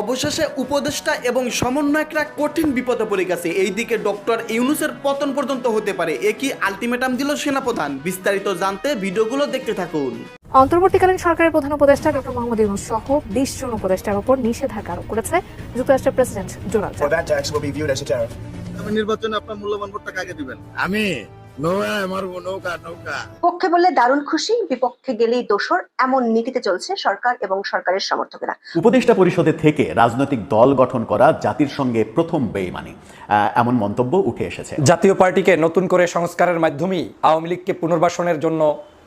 অবশেষে উপদেষ্টা এবং সমন্বয়করা কঠিন বিপদে পড়ে গেছে। এইদিকে ডক্টর ইউনুসের পতন পর্যন্ত হতে পারে। এ কি আলটিমেটাম দিল সেনাপ্রধান? বিস্তারিত জানতে ভিডিওগুলো দেখতে থাকুন। অন্তর্বর্তীকালীন সরকারের প্রধান উপদেষ্টা ডক্টর মোহাম্মদ ইউনুস সহ বিশ জন উপদেষ্টার উপর নিষেধাজ্ঞা আরোপ করেছে যুক্তরাষ্ট্রের প্রেসিডেন্ট ডোনাল্ড ট্রাম্প। নির্বাচনে আপনার মূল্যবান ভোটটা কাকে দিবেন। আমি নৌকা মারবো নৌকা নৌকা। পক্ষে বললে দারুণ খুশি বিপক্ষে গেলেই দোষর এমন নীতিতে চলছে সরকার এবং সরকারের সমর্থকেরা। উপদেষ্টা পরিষদে থেকে রাজনৈতিক দল গঠন করা জাতির সঙ্গে প্রথম বেইমানি। আহ, এমন মন্তব্য উঠে এসেছে। জাতীয় পার্টিকে নতুন করে সংস্কারের মাধ্যমেই আওয়ামী লীগকে পুনর্বাসনের জন্য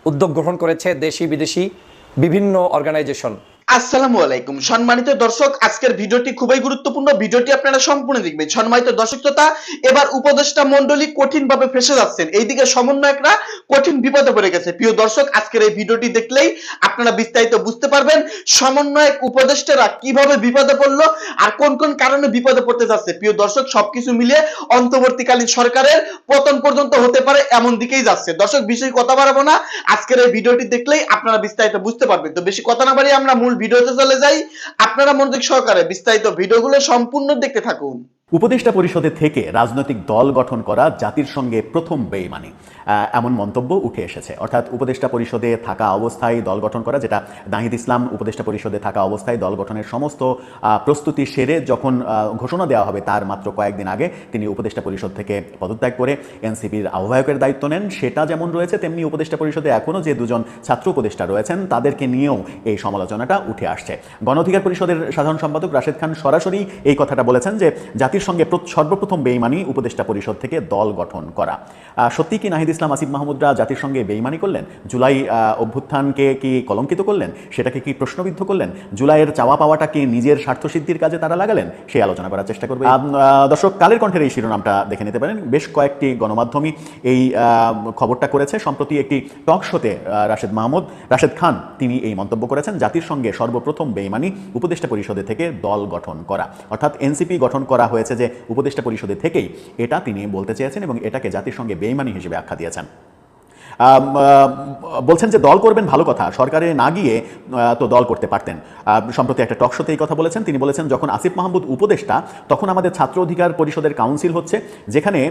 উদ্যোগ গ্রহণ করেছে দেশি বিদেশি বিভিন্ন অর্গানাইজেশন। আসসালামু আলাইকুম। সম্মানিত দর্শক, আজকের ভিডিওটি খুবই গুরুত্বপূর্ণ। ভিডিওটি আপনারা সম্পূর্ণ দেখবেন। সম্মানিত দর্শক শ্রোতা, এবার উপদেষ্টা মন্ডলী কঠিন ভাবে ফেসে যাচ্ছেন। এইদিকে সমন্বয়করা কঠিন বিপদে পড়ে গেছে। প্রিয় দর্শক, আজকের এই ভিডিওটি দেখলেই আপনারা বিস্তারিত বুঝতে পারবেন সমন্বয়ক উপদেষ্টারা কীভাবে বিপদে পড়ল আর কোন কোন কারণে বিপদে পড়তে যাচ্ছে। প্রিয় দর্শক, সবকিছু মিলিয়ে অন্তর্বর্তীকালীন সরকারের পতন পর্যন্ত হতে পারে এমন দিকেই যাচ্ছে। দর্শক বিষয় কথা বাড়াবো না। আজকের এই ভিডিওটি দেখলেই আপনারা বিস্তারিত বুঝতে পারবেন। তো বেশি কথা না বাড়িয়ে আমরা মূল ভিডিওতে চলে যাই। আপনারা মনোযোগ সহকারে বিস্তারিত ভিডিওগুলো সম্পূর্ণ দেখতে থাকুন। উপদেষ্টা পরিষদে থেকে রাজনৈতিক দল গঠন করা জাতির সঙ্গে প্রথম বেইমানি। এমন মন্তব্য উঠে এসেছে। অর্থাৎ উপদেষ্টা পরিষদে থাকা অবস্থায় দল গঠন করা, যেটা নাহিদ ইসলাম উপদেষ্টা পরিষদে থাকা অবস্থায় দল গঠনের সমস্ত প্রস্তুতি সেরে যখন ঘোষণা দেওয়া হবে তার মাত্র কয়েকদিন আগে তিনি উপদেষ্টা পরিষদ থেকে পদত্যাগ করে এনসিপির আহ্বায়কের দায়িত্ব নেন। সেটা যেমন রয়েছে, তেমনি উপদেষ্টা পরিষদে এখনও যে দুজন ছাত্র উপদেষ্টা রয়েছেন, তাদেরকে নিয়েও এই সমালোচনাটা উঠে আসছে। গণ অধিকার পরিষদের সাধারণ সম্পাদক রাশেদ খান সরাসরি এই কথাটা বলেছেন যে জাতির সঙ্গে সর্বপ্রথম বেইমানি উপদেষ্টা পরিষদ থেকে দল গঠন করা। সত্যি কি নাহিদ ইসলাম, আসিফ মাহমুদরা জাতির সঙ্গে বেইমানি করলেন? জুলাই অভ্যুত্থানকে কি কলঙ্কিত করলেন? সেটাকে কি প্রশ্নবিদ্ধ করলেন? জুলাইয়ের চাওয়া পাওয়াটা কি নিজের স্বার্থসিদ্ধির কাজে তারা লাগালেন? সেই আলোচনা করার চেষ্টা করবে। দর্শক, কালের কণ্ঠের এই শিরোনামটা দেখে নিতে পারেন। বেশ কয়েকটি গণমাধ্যমই এই খবরটা করেছে। সম্প্রতি একটি টক শোতে রাশেদ মাহমুদ, রাশেদ খান, তিনি এই মন্তব্য করেছেন, জাতির সঙ্গে সর্বপ্রথম বেইমানি উপদেষ্টা পরিষদে থেকে দল গঠন করা। অর্থাৎ এনসিপি গঠন করা হয়েছে যে উপদেষ্টা পরিষদে থেকেই এটা তিনি বলতে চেয়েছেন এবং এটাকে জাতির সঙ্গে বেইমানি হিসেবে আখ্যা দিয়েছেন। বলছেন যে দল করবেন ভালো কথা, সরকারে না গিয়ে তো দল করতে পারতেন। সম্প্রতি একটা টকশোতে এই কথা বলেছেন, তিনি বলেছেন, যখন আসিফ মাহমুদ উপদেষ্টা, তখন আমাদের ছাত্র অধিকার পরিষদের কাউন্সিল হচ্ছে, যেখানে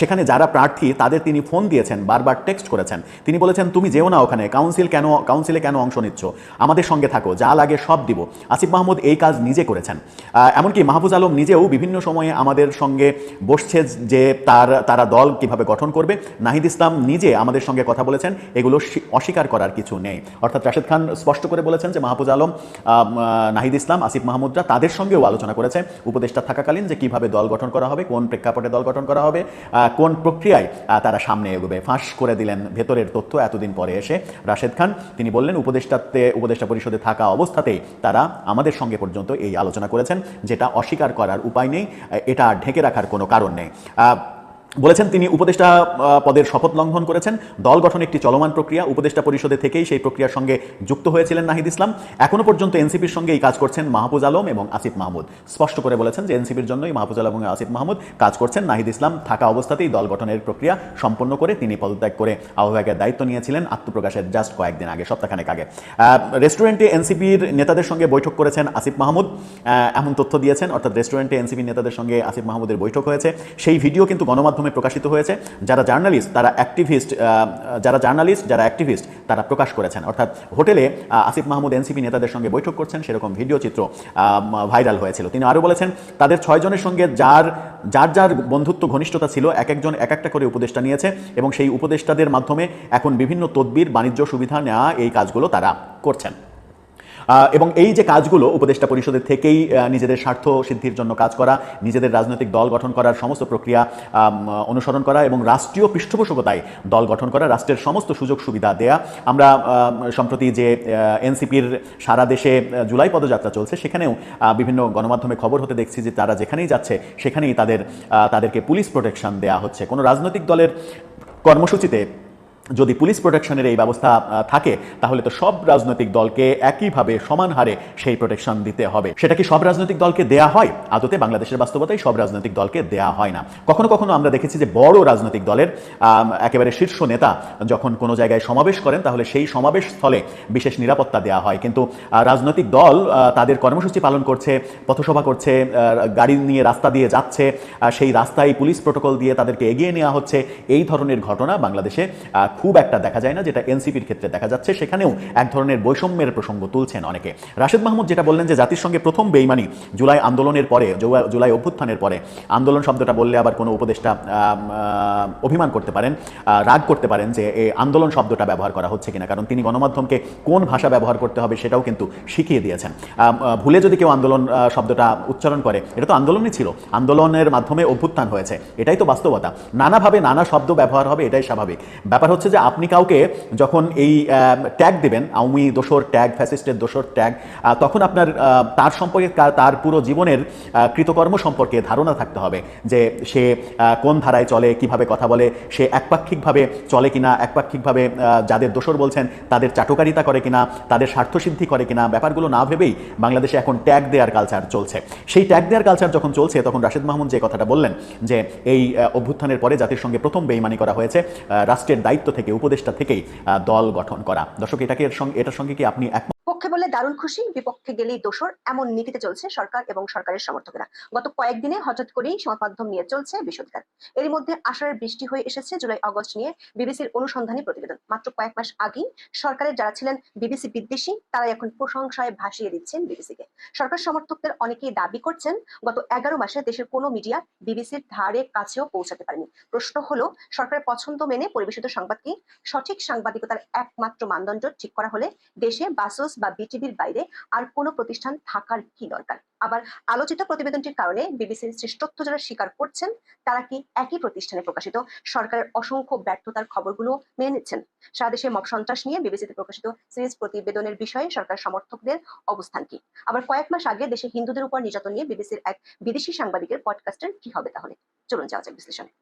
সেখানে যারা প্রার্থী, তাদের তিনি ফোন দিয়েছেন, বারবার টেক্সট করেছেন। তিনি বলেছেন, তুমি যেও না ওখানে, কাউন্সিল কেন, কাউন্সিলে কেন অংশ নিচ্ছ? আমাদের সঙ্গে থাকো, যা লাগে সব দিব। আসিফ মাহমুদ এই কাজ নিজে করেছেন। এমনকি মাহফুজ আলম নিজেও বিভিন্ন সময়ে আমাদের সঙ্গে বসছে যে তার, তারা দল কীভাবে গঠন করবে। নাহিদ ইসলাম নিজে আমাদের সঙ্গে কথা বলেছেন, এগুলো অস্বীকার করার কিছু নেই। অর্থাৎ রাশেদ খান স্পষ্ট করে বলেছেন যে মাহফুজ আলম নাহিদ ইসলাম, আসিফ মাহমুদরা তাদের সঙ্গেও আলোচনা করেছে, উপদেষ্টা থাকাকালীন যে কীভাবে দল গঠন করা হবে, কোন প্রেক্ষাপটে দল গঠন করা হবে কোন প্রক্রিয়ায় তারা সামনে এগোবে। ফাঁস করে দিলেন ভেতরের তথ্য এতদিন পরে এসে। রাশেদ খান, তিনি বললেন, উপদেষ্টাতে, উপদেষ্টা পরিষদে থাকা অবস্থাতেই তারা আমাদের সঙ্গে পর্যন্ত এই আলোচনা করেছেন, যেটা অস্বীকার করার উপায় নেই এটা ঢেকে রাখার কোনো কারণ নেই। বলেছেন তিনি উপদেষ্টা পদের শপথ লঙ্ঘন করেছেন। দল গঠন একটি চলমান প্রক্রিয়া। উপদেষ্টা পরিষদে থেকেই সেই প্রক্রিয়ার সঙ্গে যুক্ত হয়েছিলেন নাহিদ ইসলাম। এখনও পর্যন্ত এনসিপির সঙ্গে এই কাজ করছেন মাহফুজ আলম এবং আসিফ মাহমুদ। স্পষ্ট করে বলেছেন যে এনসিপির জন্যই মাহফুজ আলম এবং আসিফ মাহমুদ কাজ করছেন। নাহিদ ইসলাম থাকা অবস্থাতেই দল গঠনের প্রক্রিয়া সম্পন্ন করে তিনি পদত্যাগ করে আহ্বায়কের দায়িত্ব নিয়েছিলেন আত্মপ্রকাশের জাস্ট কয়েকদিন আগে, সপ্তাহখানেক আগে। রেস্টুরেন্টে এনসিপির নেতাদের সঙ্গে বৈঠক করেছেন আসিফ মাহমুদ। এমন তথ্য দিয়েছেন, অর্থাৎ রেস্টুরেন্টে এনসিপির নেতাদের সঙ্গে আসিফ মাহমুদের বৈঠক হয়েছে। সেই ভিডিও কিন্তু গণমাধ্যমে প্রকাশিত হয়েছে, যারা জার্নালিস্ট, তারা অ্যাক্টিভিস্ট যারা জার্নালিস্ট, যারা অ্যাক্টিভিস্ট তারা প্রকাশ করেছেন। অর্থাৎ হোটেলে আসিফ মাহমুদ এনসিপি নেতাদের সঙ্গে বৈঠক করছেন, সেরকম ভিডিও চিত্র ভাইরাল হয়েছিল। তিনি আরও বলেছেন, তাদের ছয়জনের সঙ্গে যার যার যার বন্ধুত্ব, ঘনিষ্ঠতা ছিল, এক একজন এক একটা করে উপদেষ্টা নিয়েছে এবং সেই উপদেষ্টাদের মাধ্যমে এখন বিভিন্ন তদবির, বাণিজ্য সুবিধা নেওয়া এই কাজগুলো তারা করছেন। এবং এই যে কাজগুলো উপদেষ্টা পরিষদের থেকেই নিজেদের স্বার্থ সিদ্ধির জন্য কাজ করা, নিজেদের রাজনৈতিক দল গঠন করার সমস্ত প্রক্রিয়া অনুসরণ করা এবং রাষ্ট্রীয় পৃষ্ঠপোষকতায় দল গঠন করা, রাষ্ট্রের সমস্ত সুযোগ সুবিধা দেয়া। আমরা সম্প্রতি যে এনসিপির সারা দেশে জুলাই পদযাত্রা চলছে, সেখানেও বিভিন্ন গণমাধ্যমে খবর হতে দেখছি যে তারা যেখানেই যাচ্ছে, সেখানেই তাদের তাদেরকে পুলিশ প্রোটেকশন দেয়া হচ্ছে। কোনো রাজনৈতিক দলের কর্মসূচিতে যদি পুলিশ প্রোটেকশনের এই ব্যবস্থা থাকে, তাহলে তো সব রাজনৈতিক দলকে একইভাবে সমান হারে সেই প্রোটেকশন দিতে হবে। সেটা কি সব রাজনৈতিক দলকে দেয়া হয়? আদতে বাংলাদেশের বাস্তবতায় সব রাজনৈতিক দলকে দেয়া হয় না। কখনো কখনো আমরা দেখেছি যে বড় রাজনৈতিক দলের একেবারে শীর্ষ নেতা যখন কোনো জায়গায় সমাবেশ করেন, তাহলে সেই সমাবেশ স্থলে বিশেষ নিরাপত্তা দেওয়া হয়। কিন্তু রাজনৈতিক দল তাদের কর্মসূচি পালন করছে, পথসভা করছে গাড়ি নিয়ে রাস্তা দিয়ে যাচ্ছে সেই রাস্তায় পুলিশ প্রোটোকল দিয়ে তাদেরকে এগিয়ে নেওয়া হচ্ছে, এই ধরনের ঘটনা বাংলাদেশে খুব একটা দেখা যায় না, যেটা এনসিপির ক্ষেত্রে দেখা যাচ্ছে। সেখানেও এক ধরনের বৈষম্যের প্রসঙ্গ তুলছেন অনেকে। রাশেদ মাহমুদ যেটা বললেন যে জাতির সঙ্গে প্রথম বেইমানি জুলাই আন্দোলনের পরে জুলাই- অভ্যুত্থানের পরে, আন্দোলন শব্দটা বললে আবার কোনো উপদেষ্টা অভিমান করতে পারেন রাগ করতে পারেন যে এই আন্দোলন শব্দটা ব্যবহার করা হচ্ছে কিনা। কারণ তিনি গণমাধ্যমকে কোন ভাষা ব্যবহার করতে হবে সেটাও কিন্তু শিখিয়ে দিয়েছেন। ভুলে যদি কেউ আন্দোলন শব্দটা উচ্চারণ করে, এটা তো আন্দোলনই ছিল। আন্দোলনের মাধ্যমে অভ্যুত্থান হয়েছে। এটাই তো বাস্তবতা। নানাভাবে নানা শব্দ ব্যবহার হবে, এটাই স্বাভাবিক। ব্যাপার হচ্ছে যে আপনি কাউকে যখন এই ট্যাগ দেবেন, আওয়ামী দোসর ট্যাগ ফ্যাসিস্টের দোসর ট্যাগ তখন আপনার তার সম্পর্কে তার পুরো জীবনের কৃতকর্ম সম্পর্কে ধারণা থাকতে হবে যে সে কোন ধারায় চলে, কীভাবে কথা বলে, সে একপাক্ষিকভাবে চলে কিনা, একপাক্ষিকভাবে যাদের দোসর বলছেন, তাদের চাটকারিতা করে কিনা, তাদের স্বার্থসিদ্ধি করে কিনা, ব্যাপারগুলো না ভেবেই বাংলাদেশে এখন ট্যাগ দেওয়ার কালচার চলছে। সেই ট্যাগ দেওয়ার কালচার যখন চলছে, তখন রাশেদ মাহমুদ যে কথাটা বললেন যে এই অভ্যুত্থানের পরে জাতির সঙ্গে প্রথম বেইমানি করা হয়েছে রাষ্ট্রের দায়িত্ব থেকে, উপদেষ্টা থেকেই দল গঠন করা। দর্শক, এটাকে এর সঙ্গে, এটার সঙ্গে কি আপনি এক পক্ষে বললে দারুণ খুশি, বিপক্ষে গেলেই দোষর, এমন নীতিতে চলছে সরকার এবং সরকারের সমর্থকেরা। গত কয়েকদিনে হঠাৎ করেই সংবাদ মাধ্যম নিয়ে চলছে বিষোদ্গার এরই মধ্যে আশার বৃষ্টি হয়ে এসেছে জুলাই আগস্ট নিয়ে বিবিসির অনুসন্ধানী প্রতিবেদন। মাত্র কয়েক মাস আগেই সরকারের যারা ছিলেন বিবিসি বিদ্বেষী তারা এখন প্রশংসায় ভাসিয়ে দিচ্ছেন বিবিসিকে। সরকার সমর্থকদের অনেকেই দাবি করছেন, গত এগারো মাসে দেশের কোনো মিডিয়া বিবিসির ধারে কাছেও পৌঁছাতে পারেনি। প্রশ্ন হলো, সরকারের পছন্দ মেনে পরিবেশিত সংবাদ কি সঠিক সাংবাদিকতার একমাত্র মানদণ্ড ঠিক করা হলে দেশে বাসস বা বিটিভির বাইরে আর কোনো প্রতিষ্ঠান থাকার কি দরকার? আবার আলোচিত প্রতিবেদনটির কারণে বিবিসির শ্রেষ্ঠত্ব যারা স্বীকার করছেন, তারা কি একই প্রতিষ্ঠানে প্রকাশিত? সরকারের অসংখ্য ব্যর্থতার খবরগুলো মেনে নিচ্ছেন। সারা দেশে মব সন্ত্রাস নিয়ে বিবিসিতে প্রকাশিত সিরিজ প্রতিবেদনের বিষয়ে সরকার সমর্থকদের অবস্থান কি? আবার কয়েক মাস আগে দেশে হিন্দুদের উপর নির্যাতন নিয়ে বিবিসির এক বিদেশি সাংবাদিকের পডকাস্টের কি হবে তাহলে? চলুন যাওয়া যাক বিশ্লেষণে।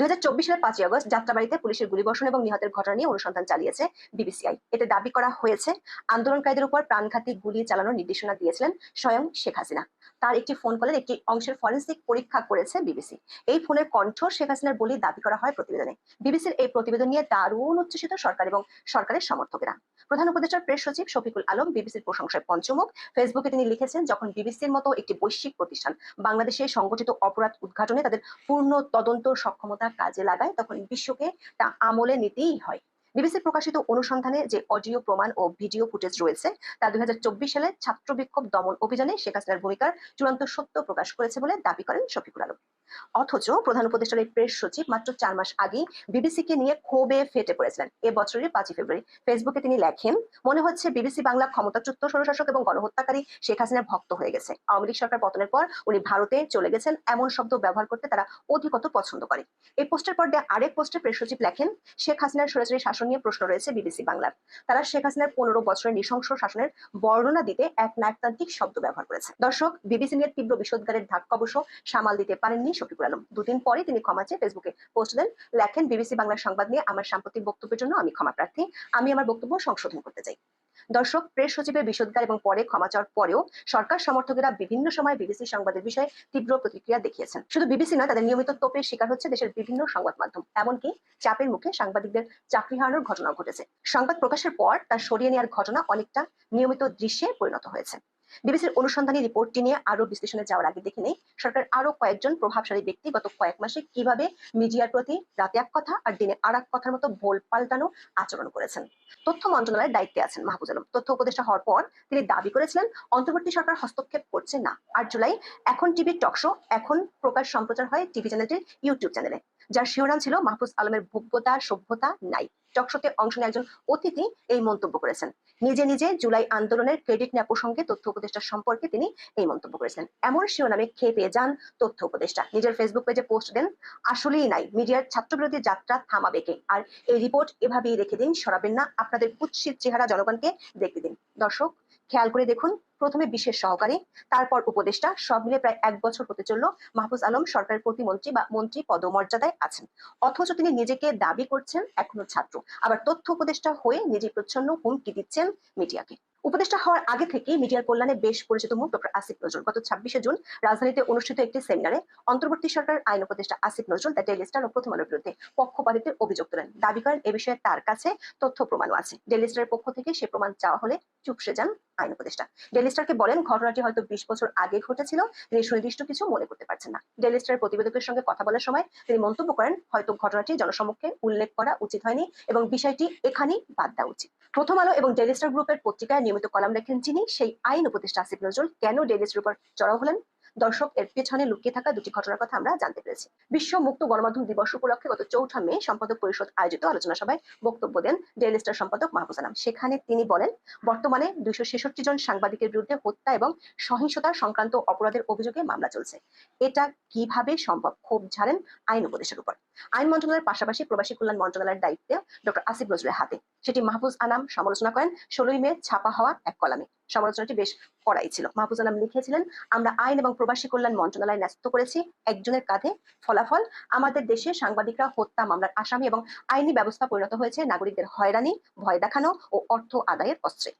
দুই হাজার চব্বিশ সালের পাঁচই যাত্রাবাড়িতে পুলিশের গুলিবর্ষণ এবং নিহতের ঘটনা নিয়ে অনুসন্ধান চালিয়েছে বিবিসিআই। এতে দাবি করা হয়েছে, আন্দোলনকারীদের উপর প্রাণঘাতী গুলি চালানোর নির্দেশনা দিয়েছিলেন স্বয়ং শেখ হাসিনা। তার একটি ফোন কলের একটি অংশের ফরেন্সিক পরীক্ষা করেছে বিবিসি। এই ফোনের কণ্ঠ শেখ হাসিনার দাবি করা হয় প্রতিবেদনে। বিবিসির এই প্রতিবেদন নিয়ে দারুণ উচ্ছ্বসিত সরকার এবং সরকারের সমর্থকেরা। প্রধান উপদেষ্টার প্রেস সচিব শফিকুল আলম বিবিসির প্রশংসায় পঞ্চমুখ। ফেসবুকে তিনি লিখেছেন, যখন বিবিসির মতো একটি বৈশ্বিক প্রতিষ্ঠান বাংলাদেশে সংগঠিত অপরাধ উদ্ঘাটনে তাদের পূর্ণ তদন্ত সক্ষমতা কাজে লাগায়, তখন বিশ্বকে তা আমলে নিতেই হয়। বিবিসি প্রকাশিত অনুসন্ধানে যে অডিও প্রমাণ ও ভিডিও ফুটেজ রয়েছে, তা দুই হাজার চব্বিশ সালে ছাত্র বিক্ষোভ দমন অভিযানে শেখ হাসিনার ভূমিকার চূড়ান্ত সত্য প্রকাশ করেছে বলে দাবি করেন শফিকুল আলম। অথচ প্রধান উপদেষ্টার এই প্রেস সচিব মাত্র চার মাস আগেই বিবিসিকে নিয়ে ক্ষোভে ফেটে পড়েছিলেন। এ বছরের পাঁচই ফেব্রুয়ারি ফেসবুকে তিনি লেখেন, মনে হচ্ছে বিবিসি বাংলা ক্ষমতাচ্যুত স্বৈরশাসক এবং গণহত্যাকারী শেখ হাসিনার ভক্ত হয়ে গেছে। আওয়ামী লীগ সরকার পতনের পর উনি ভারতে চলে গেছেন এমন শব্দ ব্যবহার করতে তারা অধিকত পছন্দ করে। এই পোস্টের পর আরেক পোস্টে প্রেস সচিব লেখেন, শেখ হাসিনার সরাসরি শাসন নিয়ে প্রশ্ন রয়েছে বিবিসি বাংলার। তারা শেখ হাসিনার পনেরো বছরের নৃশংস শাসনের বর্ণনা দিতে এক নায়কতান্ত্রিক শব্দ ব্যবহার করেছে। দর্শক, বিবিসি নিয়ে তীব্র বিষোদ্গারের ধাক্কা অবশ্য সামাল দিতে পারেননি শফিকুল আলম। দুদিন পরে তিনি ক্ষমা চেয়ে ফেসবুকে পোস্ট দেন, লেখেন, বিবিসি বাংলার সংবাদ নিয়ে আমার সাম্প্রতিক বক্তব্যের জন্য আমি ক্ষমা প্রার্থী। আমি আমার বক্তব্য সংশোধন করতে চাই। দর্শক, প্রেস সচিবের বিষোদ্গার এবং পরে ক্ষমা চাওয়ার পরেও সরকার সমর্থকেরা বিভিন্ন সময় বিবিসি সংবাদের বিষয়ে তীব্র প্রতিক্রিয়া দেখিয়েছেন। শুধু বিবিসি নয়, তাদের নিয়মিত তোপের শিকার হচ্ছে দেশের বিভিন্ন সংবাদ মাধ্যম। এমনকি চাপের মুখে সাংবাদিকদের চাকরি হারানোর ঘটনা ঘটেছে। সংবাদ প্রকাশের পর তার সরিয়ে নেওয়ার ঘটনা অনেকটা নিয়মিত দৃশ্যে পরিণত হয়েছে। বিবিসির অনুসন্ধানী রিপোর্টটি নিয়ে আরও বিশ্লেষণে যাওয়ার আগে দেখে নেই। সরকার আরও কয়েকজন প্রভাবশালী ব্যক্তি গত কয়েক মাসে কীভাবে মিডিয়ার প্রতি রাতে এক কথা আর দিনে আর এক কথার মতো ভোল পাল্টানো আচরণ করেছেন। তথ্য মন্ত্রণালয়ের দায়িত্বে আছেন মাহবুজ আলম। তথ্য উপদেষ্টা হওয়ার পর তিনি দাবি করেছিলেন, অন্তর্বর্তী সরকার হস্তক্ষেপ করছে না। আর জুলাই এখন টিভি টকশো এখন প্রকাশ সম্প্রচার হয় টিভি চ্যানেলটির ইউটিউব চ্যানেলে। যার শিরোনাম ছিল মাহফুজ আলমের ভোগ্যতা সভ্যতা নাই। টকশোতে অংশ নেওয়া একজন অতিথি এই মন্তব্য করেছেন। নিজে নিজে জুলাই আন্দোলনের ক্রেডিট নেওয়া প্রসঙ্গে তথ্য উপদেষ্টা সম্পর্কে তিনি এই মন্তব্য করেছেন। এমন শিরোনামে খেয়ে পেয়ে যান তথ্য উপদেষ্টা? নিজের ফেসবুক পেজে পোস্ট দেন, আসলেই নাই, মিডিয়ার ছাত্রবিরোধী যাত্রা থামাবে কে? আর এই রিপোর্ট এভাবেই রেখে দিন, সরাবেন না, আপনাদের কুৎসিত চেহারা জনগণকে দেখতে দিন। দর্শক, খেয়াল করে দেখুন, প্রথমে বিশেষ সহকারী, তারপর উপদেষ্টা, সব মিলে প্রায় এক বছর হতে চলল মাহফুজ আলম সরকারের প্রতিমন্ত্রী বা মন্ত্রী পদমর্যাদায় আছেন। অথচ তিনি নিজেকে দাবি করছেন এখনও ছাত্র। আবার তথ্য উপদেষ্টা হয়ে নিজে প্রচ্ছন্ন হুমকি দিচ্ছেন মিডিয়াকে। উপদেষ্টা হওয়ার আগে থেকে মিডিয়ার কল্যাণে বেশ পরিচিত মুখ ডক্টর আসিফ নজরুল। গত ছাব্বিশে জুন রাজধানীতে অনুষ্ঠিত একটি সেমিনারে অন্তর্বর্তী সরকার আইন উপদেষ্টা Asif Nazrul the Daily Star ও প্রথম আলোর বিরুদ্ধে পক্ষপাতিত্বের অভিযোগ তোলেন। দাবি করেন এ বিষয়ে তার কাছে তথ্য প্রমাণও আছে। ডেলি স্টারের পক্ষ থেকে সে প্রমাণ চাওয়া হলে চুপসে যান আইন উপদেষ্টা। ডেলি স্টারকে বলেন, ঘটনাটি হয়তো বিশ বছর আগে ঘটেছিল। তিনি সুনির্দিষ্ট কিছু মনে করতে পারছেন না। ডেলি স্টারের প্রতিবেদকের সঙ্গে কথা বলার সময় তিনি মন্তব্য করেন, হয়তো ঘটনাটি জনসমক্ষে উল্লেখ করা উচিত হয়নি এবং বিষয়টি এখানেই বাদ দেওয়া উচিত। প্রথম আলো এবং ডেলি স্টার গ্রুপের পত্রিকায় নিয়মিত কলাম লেখেন যিনি, সেই আইন উপদেষ্টা আসিফ নজরুল কেন ডেলিস স্টার উপর চড়াও হলেন? দর্শক এর পেছনে লুকিয়ে থাকা দুটি ঘটনার কথা আমরা জানতে পেরেছি। বিশ্ব মুক্ত গণমাধ্যম দিবস উপলক্ষে গত চৌঠা মে সম্পাদক পরিষদ আয়োজিত আলোচনা সভায় বক্তব্য দেন ডেইলি স্টার সম্পাদক মাহফুজ আনাম সেখানে তিনি বলেন, বর্তমানে দুইশো ছেষট্টি জন সাংবাদিকের বিরুদ্ধে হত্যা এবং সহিংসতা সংক্রান্ত অপরাধের অভিযোগে মামলা চলছে। এটা কীভাবে সম্ভব? ক্ষোভ ঝাড়েন আইন উপদেশের উপর। আইন মন্ত্রণালয়ের পাশাপাশি প্রবাসী কল্যাণ মন্ত্রণালয়ের দায়িত্বে ডক্টর আসিফ নজরুলের হাতে। সেটি মাহফুজ আনাম সমালোচনা করেন, ষোলোই মে ছাপা হওয়া এক কলামে। সমালোচনাটি বেশ করাই ছিল। মাহফুজ আলম লিখেছিলেন, আমরা আইন এবং প্রবাসী কল্যাণ মন্ত্রণালয় ন্যস্ত করেছি, একজনের কাঁধে ফলাফল। আমাদের দেশে সাংবাদিকরা হত্যা, মামলার আসামি এবং আইনি ব্যবস্থা পরিণত হয়েছে। নাগরিকদের হয়রানি, ভয় দেখানো ও অর্থ আদায়ের অস্ত্রে।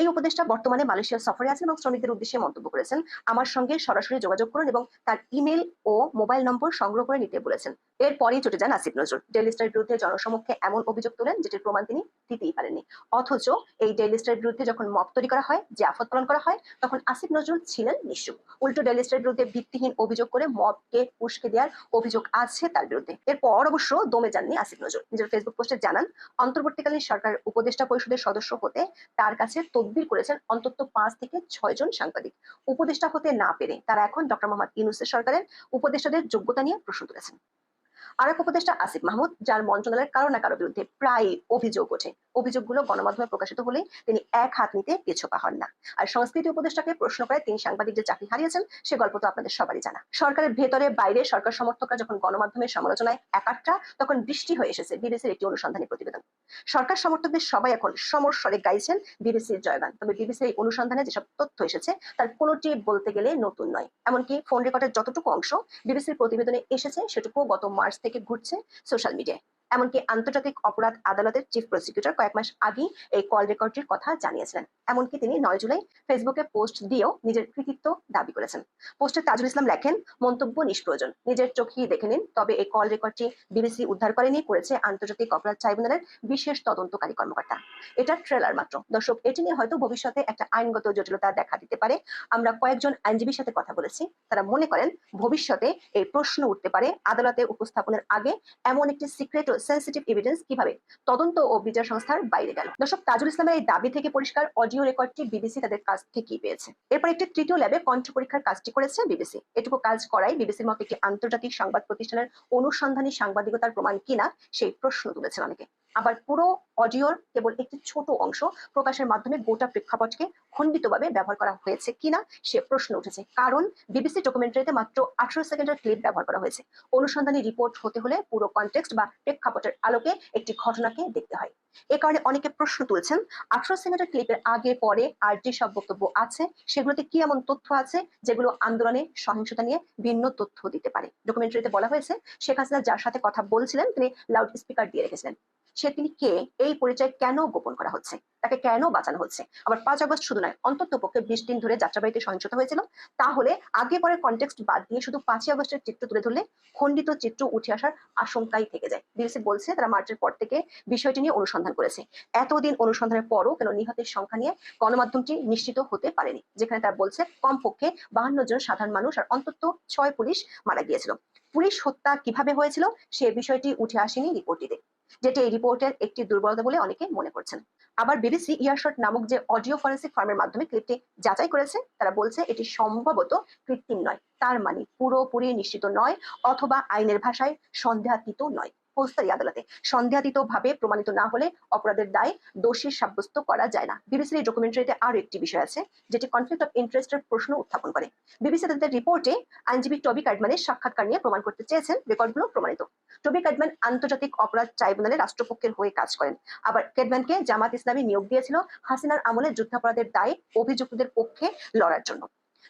এই উপদেষ্টা বর্তমানে মালয়েশিয়া সফরে আছেন এবং শ্রমিকদের উদ্দেশ্যে মন্তব্য করেছেন। আমার সঙ্গে সরাসরি যোগাযোগ করুন এবং তার ইমেল ও মোবাইল নম্বর সংগ্রহ করে নিতে বলেছেন। এরপরই চটে যান আসিফ নজরুল। ডেইলি স্টারের বিরুদ্ধে জনসমক্ষে এমন অভিযোগ তোলেন যেটির প্রমাণ তিনি দিতেই পারেননি। অথচ এই ডেইলি স্টারের বিরুদ্ধে যখন মপ তৈরি করা হয়, যে আফত পালন করা হয়, তখন আসিফ নজরুল ছিলেন নিশ্চুপ উল্টো ডেইলি স্টারের বিরুদ্ধে ভিত্তিহীন অভিযোগ করে মবকে উস্কে দেওয়ার অভিযোগ আছে তার বিরুদ্ধে। এরপর অবশ্য দমে যাননি আসিফ নজরুল। নিজের ফেসবুক পোস্টে জানান, অন্তর্বর্তীকালীন সরকারের উপদেষ্টা পরিষদের সদস্য হতে তার কাছে তদবির করেছেন অন্তত পাঁচ থেকে ছয় জন সাংবাদিক। উপদেষ্টা হতে না পেরে তারা এখন ডক্টর মোহাম্মদ ইউনুসের সরকারের উপদেষ্টাদের যোগ্যতা নিয়ে প্রশ্ন তুলেছেন। আরেক উপদেষ্টা আসিফ মাহমুদ, যার মন্ত্রণালয়ের কারও না কারও বিরুদ্ধে প্রায় অভিযোগ ওঠে। অভিযোগগুলো গণমাধ্যমে প্রকাশিত হলেই তিনি এক হাত নিতে পিছপা হন না। আর সংস্কৃতি উপদেষ্টাকে প্রশ্ন করে তিনি সাংবাদিক যে চাকরি হারিয়েছেন, সে গল্প তো আপনাদের সবারই জানা। সরকারের ভেতরে বাইরে সরকার সমর্থকরা যখন গণমাধ্যমের সমালোচনায় একাট্টা তখন বৃষ্টি হয়ে এসেছে বিবিসির একটি অনুসন্ধানী প্রতিবেদন। সরকার সমর্থকদের সবাই এখন সমর স্বরে গাইছেন বিবিসির জয়গান। তবে বিবিসির এই অনুসন্ধানে যেসব তথ্য এসেছে, তার কোনোটি বলতে গেলে নতুন নয়। এমনকি ফোন রেকর্ডের যতটুকু অংশ বিবিসির প্রতিবেদনে এসেছে সেটুকু গত মার্চ থেকে ঘুরছে সোশ্যাল মিডিয়ায় এমনকি আন্তর্জাতিক অপরাধ আদালতের চিফ প্রসিকিউটর কয়েক মাস আগেই এই কল রেকর্ডটির কথা জানিয়েছিলেন। এমনকি তিনি নয় জুলাই ফেসবুকে পোস্ট দিয়েও নিজের কৃতিত্ব দাবি করেছেন। পোস্টে তাজুল ইসলাম লেখেন, মন্তব্য নিষ্প্রয়োজন। নিজের চোখেই দেখে নিন। তবে এই কল রেকর্ডটি বিবিসি উদ্ধার করেনি, করেছে আন্তর্জাতিক অপরাধ ট্রাইব্যুনালের বিশেষ তদন্তকারী কর্মকর্তা। এটা ট্রেলার মাত্র। দর্শক, এটি নিয়ে হয়তো ভবিষ্যতে একটা আইনগত জটিলতা দেখা দিতে পারে। আমরা কয়েকজন আইনজীবীর সাথে কথা বলেছি। তারা মনে করেন, ভবিষ্যতে এই প্রশ্ন উঠতে পারে। আদালতে উপস্থাপনের আগে এমন একটি সিক্রেট সেন্সিটিভ এভিডেন্স কীভাবে? তদন্ত ও বিচার সংস্থার বাইরে গেল। দর্শক, তাজুল ইসলামের এই দাবি থেকে পরিষ্কার অডিও রেকর্ডটি বিবিসি তাদের কাছ থেকেই পেয়েছে। এরপর একটি তৃতীয় ল্যাবে কণ্ঠ পরীক্ষার কাজটি করেছে বিবিসি। এটুকু কাজ করাই বিবিসির মতো একটি আন্তর্জাতিক সংবাদ প্রতিষ্ঠানের অনুসন্ধানী সাংবাদিকতার প্রমাণ কিনা সেই প্রশ্ন তুলেছেন অনেকে। আবার পুরো অডিওর কেবল একটি ছোট অংশ প্রকাশের মাধ্যমে গোটা প্রেক্ষাপটকে খণ্ডিতভাবে ব্যবহার করা হয়েছে কিনা সে প্রশ্ন উঠেছে। কারণ বিবিসি ডকুমেন্টারিতে মাত্র আঠারো সেকেন্ডের ক্লিপ ব্যবহার করা হয়েছে। অনুসন্ধানী রিপোর্ট হতে হলে পুরো কনটেক্সট বা প্রেক্ষাপটের আলোকে একটি ঘটনাকে দেখতে হয়। এ কারণে অনেকে প্রশ্ন তুলছেন, আঠারো সেকেন্ডের ক্লিপের আগে, পরে আর যে সব বক্তব্য আছে, সেগুলোতে কি এমন তথ্য আছে যেগুলো আন্দোলনে সহিংসতা নিয়ে ভিন্ন তথ্য দিতে পারে? ডকুমেন্টারিতে বলা হয়েছে, শেখ হাসিনা যার সাথে কথা বলছিলেন, তিনি লাউড স্পিকার দিয়ে রেখেছিলেন। সে তিনি কে? এই পরিচয় কেন গোপন করা হচ্ছে? তাকে কেন বাঁচানো হচ্ছে? আবার পাঁচ আগস্ট শুধু নয়, অন্তত পক্ষে বিশ দিন ধরে যাত্রাবাড়িতে সহিংসতা হয়েছিল। তাহলে আগে পরে কনটেক্সট বাদ দিয়ে শুধু পাঁচই আগস্টের চিত্র তুলে ধরলে খণ্ডিত চিত্র উঠে আসার আশঙ্কাই থেকে যায়। বিবিসি বলছে তারা মার্চের পর থেকে বিষয়টি নিয়ে অনুসন্ধান করেছে। এতদিন অনুসন্ধানের পরও কেন নিহতের সংখ্যা নিয়ে গণমাধ্যমটি নিশ্চিত হতে পারেনি, যেখানে তারা বলছে কমপক্ষে বাহান্ন জন সাধারণ মানুষ আর অন্তত ছয় পুলিশ মারা গিয়েছিল। পুলিশ হত্যা কীভাবে হয়েছিল সে বিষয়টি উঠে আসেনি রিপোর্টটিতে যেটি এই রিপোর্টের একটি দুর্বলতা বলে অনেকে মনে করছেন। আবার বিবিসি ইয়ারশট নামক যে অডিও ফরেন্সিক ফার্মের মাধ্যমে ক্লিপটি যাচাই করেছে, তারা বলছে এটি সম্ভবত কৃত্রিম নয়। তার মানে পুরোপুরি নিশ্চিত নয় অথবা আইনের ভাষায় সন্দেহাতীত নয়। ফৌজদারি আদালতে। সন্দেহাতীত ভাবে প্রমাণিত না হলে অপরাধের দায় দোষী সাব্যস্ত করা যায় না। বিবিসির এই ডকুমেন্টারিতে আরও একটি বিষয় আছে, যেটি কনফ্লিক্ট অফ ইন্টারেস্টের প্রশ্ন উত্থাপন করে। বিবিসি তাদের রিপোর্টে আইনজীবী টবি কাডম্যানের সাক্ষাৎকার নিয়ে প্রমাণ করতে চেয়েছেন রেকর্ডগুলো প্রমাণিত। টবি কাডম্যান আন্তর্জাতিক অপরাধ ট্রাইব্যুনালে রাষ্ট্রপক্ষের হয়ে কাজ করেন। আবার কেডম্যানকে জামাত ইসলামী নিয়োগ দিয়েছিল হাসিনার আমলে যুদ্ধাপরাধের দায়ে অভিযুক্তদের পক্ষে লড়ার জন্য।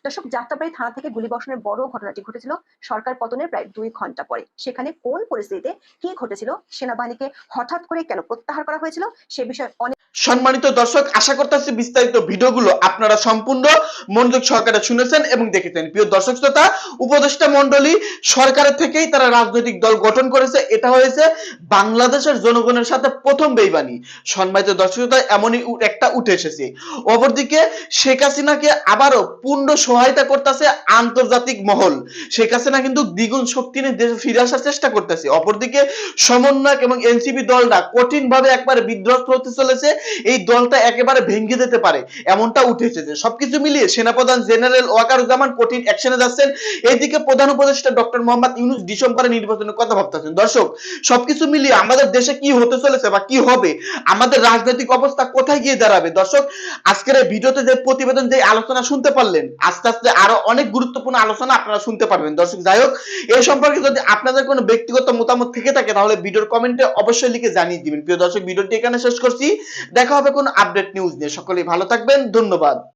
দর্শক যাত্রাবাড়ি থানা থেকে গুলিবর্ষণের বড় ঘটনাটি ঘটেছিল সরকার পতনের প্রায় দুই ঘণ্টা পরে। সেখানে কোন পরিস্থিতিতে কি ঘটেছিল, সেনাবাহিনীকে হঠাৎ করে কেন প্রত্যাহার করা হয়েছিল, সে বিষয়ে অনেক সম্মানিত দর্শক, আশা করতেছি বিস্তারিত ভিডিওগুলো আপনারা সম্পূর্ণ মনোযোগ সহকারে শুনেছেন এবং দেখেছেন। প্রিয় দর্শক শ্রোতা, উপদেষ্টা মন্ডলী সরকারের থেকেই তারা রাজনৈতিক দল গঠন করেছে। এটা হয়েছে বাংলাদেশের জনগণের সাথে প্রথম বেইমানি। সম্মানিত দর্শক শ্রোতা, এমনই একটা উঠে এসেছে। অপরদিকে শেখ হাসিনাকে আবারও পূর্ণ সহায়তা করতেছে আন্তর্জাতিক মহল। শেখ হাসিনা কিন্তু দ্বিগুণ শক্তি নিয়ে দেশে ফিরে আসার চেষ্টা করতেছে। অপরদিকে সমন্বয়ক এবং এনসিপি দলটা কঠিন ভাবে একবারে বিধ্বস্ত হতে চলেছে। এই দলটা একেবারে ভেঙে যেতে পারে, এমনটা উঠে এসেছে সবকিছু মিলিয়ে সেনাপ্রধান জেনারেল ওয়াকারুজ্জামান কঠিন অ্যাকশনে যাচ্ছেন। এইদিকে প্রধান উপদেষ্টা ডক্টর মোহাম্মদ ইউনুস ডিসেম্বরে নির্বাচনের কথা ভাবতেছেন। দর্শক, সবকিছু মিলিয়ে আমাদের দেশে কি হতে চলেছে বা কি হবে? আমাদের রাজনৈতিক অবস্থা কোথায় গিয়ে দাঁড়াবে? দর্শক, আজকের এই ভিডিওতে যে প্রতিবেদন, যে আলোচনা শুনতে পারলেন, আস্তে আস্তে আরও অনেক গুরুত্বপূর্ণ আলোচনা আপনারা শুনতে পারবেন। দর্শক, যাই হোক এই সম্পর্কে যদি আপনাদের কোনো ব্যক্তিগত মতামত থেকে থাকে, তাহলে ভিডিওর কমেন্টে অবশ্যই লিখে জানিয়ে দিবেন। প্রিয় দর্শক, ভিডিওটি এখানে শেষ করছি। দেখা হবে কোন আপডেট নিউজ নিয়ে। সকলেই ভালো থাকবেন ধন্যবাদ।